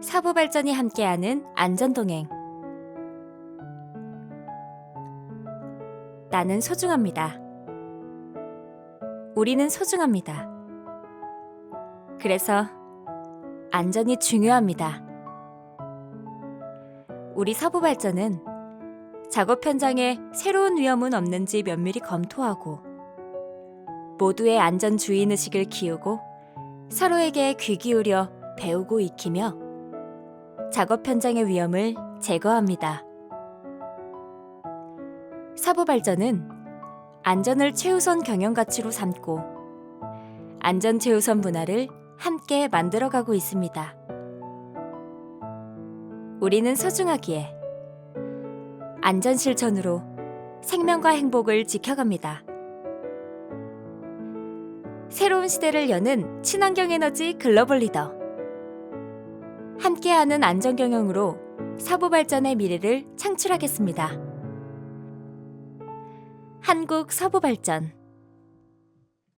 사부 발전이 함께하는 안전동행. 나는 소중합니다. 우리는 소중합니다. 그래서 안전이 중요합니다. 우리 사부 발전은 작업 현장에 새로운 위험은 없는지 면밀히 검토하고 모두의 안전 주인 의식을 키우고 서로에게 귀 기울여 배우고 익히며 작업 현장의 위험을 제거합니다. 사부 발전은 안전을 최우선 경영 가치로 삼고 안전 최우선 문화를 함께 만들어가고 있습니다. 우리는 소중하기에 안전 실천으로 생명과 행복을 지켜갑니다. 새로운 시대를 여는 친환경 에너지 글로벌 리더. 함께하는 안전 경영으로 사부 발전의 미래를 창출하겠습니다. 한국 서부 발전